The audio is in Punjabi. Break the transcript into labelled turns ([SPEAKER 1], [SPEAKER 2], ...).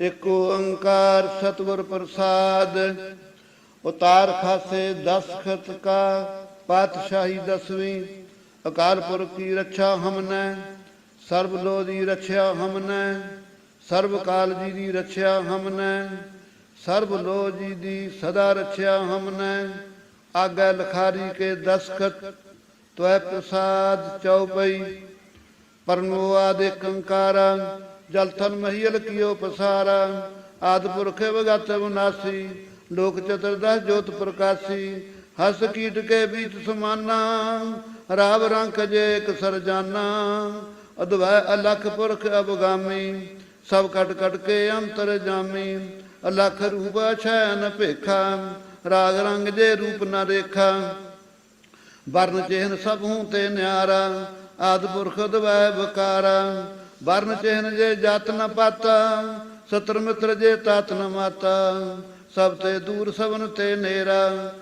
[SPEAKER 1] ਇਕ ਓੰਕਾਰ ਸਤਿਗੁਰ ਪ੍ਰਸਾਦ, ਉਤਾਰ ਖਾਸੇ ਦਸਖਤ ਕਾ ਪਾਤਸ਼ਾਹੀ ਦਸਵੀਂ, ਅਕਾਲ ਪੁਰਖ ਕੀ ਰੱਛਾ ਹਮਨੈ, ਸਰਬ ਲੋ ਦੀ ਰੱਛਾ ਹਮਨੈ, ਸਰਬ ਕਾਲ ਜੀ ਦੀ ਰੱਛਾ ਹਮਨੈ, ਸਰਬ ਲੋ ਜੀ ਦੀ ਸਦਾ ਰੱਛਾ ਹਮਨੈ, ਆਗੇ ਲਖਾਰੀ ਕੇ ਦਸਖਤ ਤਵੈ ਪ੍ਰਸਾਦ ਚਉਪਈ ਪਰਨੋ ਆਦੇ ਕੰਕਾਰਾ ਜਲ ਮਹੀਲ ਕੀਓ ਪਸਾਰਾ, ਆਦ ਪੁਰਖ ਵਗਤ ਵਿਨਾਸੀ ਲੋਕ ਚਤੁਰਦਸ ਜੋਤ ਪ੍ਰਕਾਸੀ, ਹਸ ਕੀਟ ਕੇ ਬੀਚ ਸਮਾਨਾ, ਰਾਵ ਰੰਗ ਜੇ ਇੱਕ ਸਰਜਾਨਾ ਅਦਵੈ ਅਲਖ ਪੁਰਖ ਅਬਗਾਮੀ ਸਭ ਕਟ ਕਟ ਕੇ ਅੰਤਰ ਜਾਮੀ, ਅਲਖ ਰੂਪ ਛੈ ਭੇਖਾ, ਰਾਗ ਰੰਗ ਜੇ ਰੂਪ ਨਾ ਰੇਖਾ, ਵਰਨ ਚਿਹਨ ਸਭ ਹੂੰ ਤੇ ਨਿਆਰਾ, ਆਦ ਪੁਰਖ ਦਵੈ ਬਕਾਰਾ ਵਰਨ ਚਿਹਨ ਜੇ ਜਤ ਨ ਪਾਤਾ, ਸਤਰ ਮਿੱਤਰ ਜੇ ਤਤ ਨ ਮਾਤਾ, ਸਭ ਤੇ ਦੂਰ ਸਭਨ ਤੇ ਨੇਰਾ।